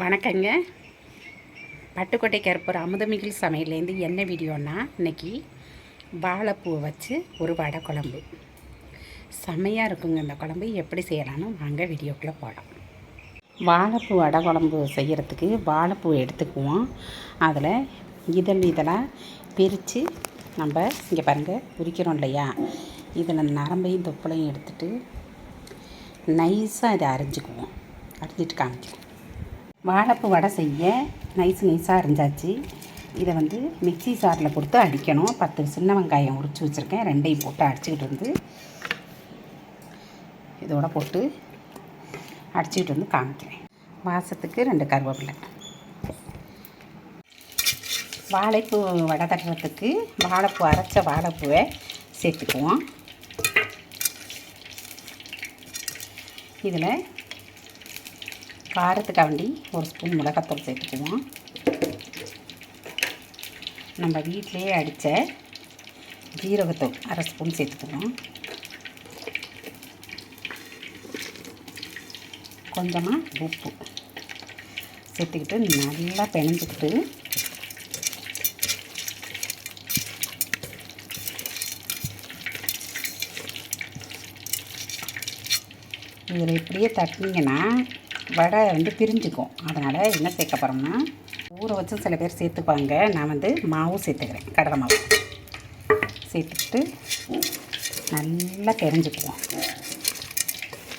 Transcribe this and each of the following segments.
வணக்கங்க. பட்டுக்கோட்டை கருப்பூர் அமுதமிகில் சமையல்லேருந்து என்ன வீடியோன்னா இன்னைக்கு வாழைப்பூவை வச்சு ஒரு வடை குழம்பு. செம்மையாக இருக்குங்க இந்த குழம்பு. எப்படி செய்யலாம்னு வாங்க வீடியோக்குள்ளே போகலாம் வாழைப்பூ வடை குழம்பு செய்கிறதுக்கு வாழைப்பூ எடுத்துக்குவோம். அதில் இதழ் இதழாக பிரித்து நம்ம இங்கே பாருங்கள் உரிக்கிறோம் இல்லையா? இதில் நரம்பையும் தொப்புளையும் எடுத்துகிட்டு நைஸாக இதை அரைஞ்சிக்குவோம். அரைஞ்சிட்டு காமிக்கிறேன். வாழைப்பூ வடை செய்ய நைஸ் நைஸாக அரைஞ்சாச்சு இதை வந்து மிக்ஸி சாரில் கொடுத்து அடிக்கணும். பத்து சின்ன வெங்காயம் உரிச்சு வச்சுருக்கேன். ரெண்டையும் போட்டு அடிச்சுக்கிட்டு வந்து இதோட போட்டு அடிச்சுக்கிட்டு வந்து காமிக்கிறேன். வாசத்துக்கு ரெண்டு கருவேப்பிலை. வாழைப்பூ வடை தட்டுறதுக்கு வாழைப்பூ அரைச்ச வாழைப்பூவை சேர்த்துக்குவோம். இதில் காரத்துக்காண்டி ஒரு ஸ்பூன் மிளகாத்தூள் சேர்த்துக்குவோம். நம்ம வீட்டிலே அடித்த ஜீரகத்தூள் அரை ஸ்பூன் சேர்த்துக்குவோம். கொஞ்சமாக உப்பு சேர்த்துக்கிட்டு நல்லா பிணைஞ்சிக்கிட்டு இதில் இப்படியே தட்டினீங்கன்னா வடை வந்து பிரிஞ்சுக்கும். அதனால் என்ன சேர்க்க போகிறோம்னா ஊற வச்சும் சில பேர் சேர்த்துப்பாங்க. நான் வந்து மாவு சேர்த்துக்கிறேன் கடலை மாவு. சேர்த்துக்கிட்டு நல்லா பிரிஞ்சுக்குவோம்.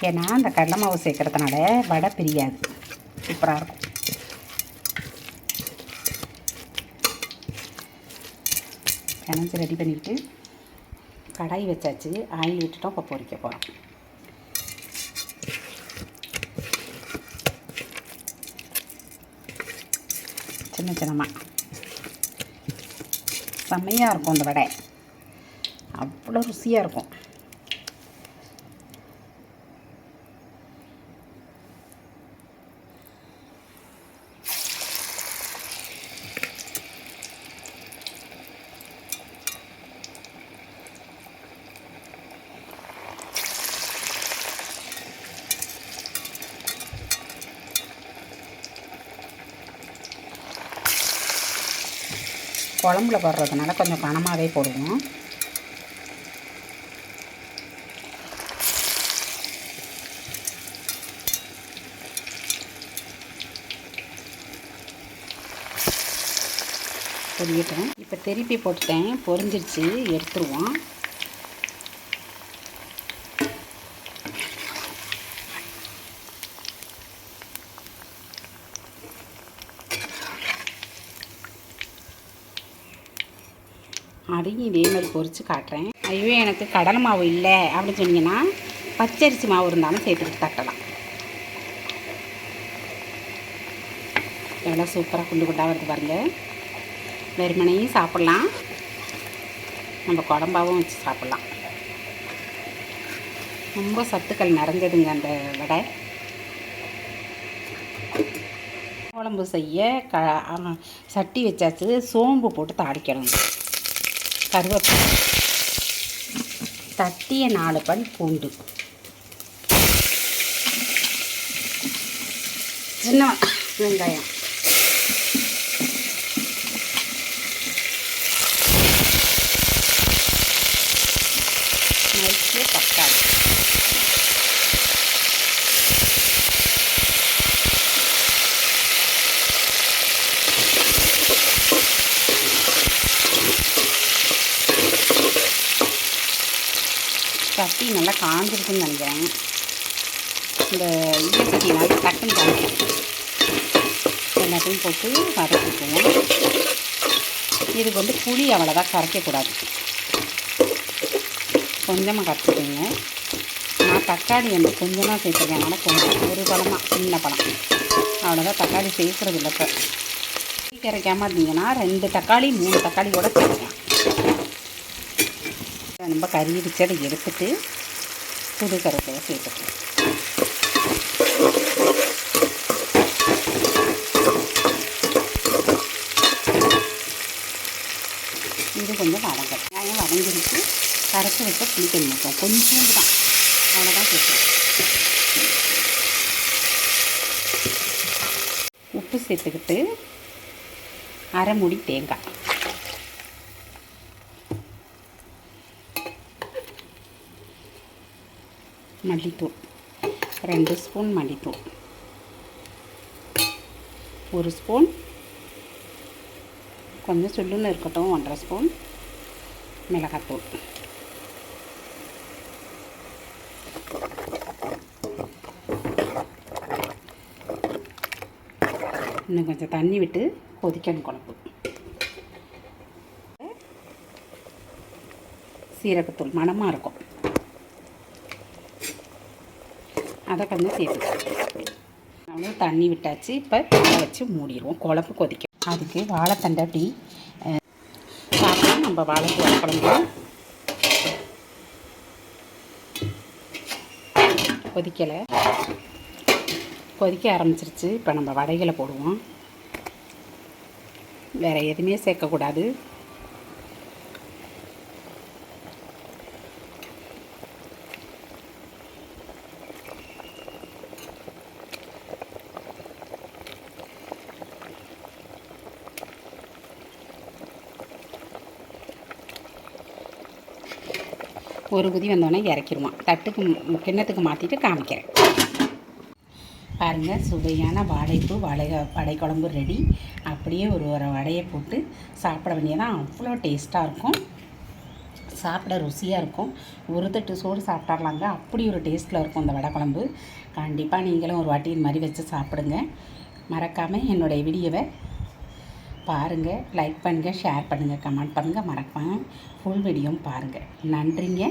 ஏன்னா அந்த கடலை மாவு சேர்க்குறதுனால வடை பிரியாது. சூப்பராக இருக்கும். பிணைஞ்சு ரெடி பண்ணிவிட்டு கடாய் வச்சாச்சு. ஆயில் விட்டுட்டோம் இப்போ பொறிக்க போகிறோம் சின்ன சின்னமாக செம்மையாக இருக்கும் அந்த வடை. அவ்வளோ ருசியாக இருக்கும். குழம்புல போடுறதுனால கொஞ்சம் கனமாகவே போடுவோம். பொரியட்டும். இப்போ திருப்பி போட்டுட்டேன். பொரிஞ்சிருச்சு. எடுத்துருவோம். அதையும் இதே மாதிரி பொரித்து காட்டுறேன். ஐயோ எனக்கு கடலை மாவு இல்லை அப்படின்னு சொன்னீங்கன்னா பச்சரிசி மாவு இருந்தாலும் சேர்த்துட்டு தட்டலாம். எவ்வளோ சூப்பராக குண்டு குண்டாக வருது பாருங்கள் வெறுமனையும் சாப்பிட்லாம். நம்ம குழம்பாவும் வச்சு சாப்பிட்லாம். ரொம்ப சத்துக்கள் நிறைஞ்சதுங்க அந்த வடை. குழம்பு செய்ய க சட்டி வச்சாச்சு சோம்பு போட்டு தாளிக்கணும். கருவேப்பிலை. தட்டிய நாலு பல் பூண்டு. சின்ன வெங்காயம். நைட்டு தக்காளி. சட்டி நல்லா காஞ்சிருக்குன்னு நினைக்கிறேன். இந்த ஈயச்சட்டினால டக்குன்னு காஞ்சிடும் எல்லாத்தையும் போட்டு வதக்கிக்குவோம். இதுக்கு வந்து புளி அவ்வளோதான் கரைக்கக்கூடாது கொஞ்சமாக கரைச்சிக்கோங்க. நான் தக்காளி வந்து கொஞ்சமாக சேர்த்துருக்கேன் ஆனால் கொஞ்சம் ஒரு பழமாக சின்ன பழம். அவ்வளோதான் தக்காளி சேர்க்குறது இல்லை இப்போ. கரைக்காமல் இருந்தீங்கன்னா ரெண்டு தக்காளி மூணு தக்காளி கூட சேர்க்கலாம் நம்ம கறி வச்சு எடுத்துட்டு புது கருவேப்பிலை சேர்த்துக்கலாம். இது கொஞ்சம் வதங்கும் வெங்காயம் வதங்கிருச்சு கரைச்சி வச்ச புளி தண்ணி வைப்போம் கொஞ்சோண்டு தான் அவ்வளோதான் உப்பு சேர்த்துக்கிட்டு அரை மூடி தேங்காய். மல்லித்தூள். ரெண்டு ஸ்பூன் மல்லித்தூள். ஒரு ஸ்பூன். கொஞ்சம் சுல்லுன்னு இருக்கட்டும் ஒன்றரை ஸ்பூன். மிளகாத்தூள். இன்னும் கொஞ்சம் தண்ணி விட்டு கொதிக்கணும் குழம்பு. சீரகத்தூள் மணமாக இருக்கும். அதை கொஞ்சம் சேர்த்து அவ்வளோ தண்ணி விட்டாச்சு இப்போ தண்ணி வச்சு மூடிடுவோம். குழம்பு கொதிக்கும். அதுக்கு வாழைத்தண்டை அப்படி சாப்பிட்டா நம்ம வாழைப்பூ குழம்பு கொதிக்கலை. கொதிக்க ஆரம்பிச்சிருச்சு. இப்போ நம்ம வடைகளை போடுவோம். வேறு எதுவுமே சேர்க்கக்கூடாது. ஒரு குதி வந்தோடனே இறக்கிடுவான் தட்டுக்கு கிண்ணத்துக்கு மாற்றிட்டு காமிக்கிறேன். பாருங்கள் சுவையான வாழைப்பூ வாழை வடை குழம்பு ரெடி அப்படியே ஒரு ஒரு வடையை போட்டு சாப்பிட வேண்டியதான் அவ்வளோ டேஸ்ட்டாக இருக்கும். சாப்பிட ருசியாக இருக்கும். ஒரு தட்டு சோறு சாப்பிட்றலாங்க அப்படி ஒரு டேஸ்ட்டில் இருக்கும் இந்த வடை குழம்பு கண்டிப்பாக நீங்களும் ஒரு வாட்டி இது மாதிரி வச்சு சாப்பிடுங்க. மறக்காமல் என்னுடைய வீடியோவை பாருங்கள் லைக் பண்ணுங்கள் ஷேர் பண்ணுங்கள் கமெண்ட் பண்ணுங்கள் மறக்காமல் ஃபுல் வீடியோவும் பாருங்கள் நன்றிங்க.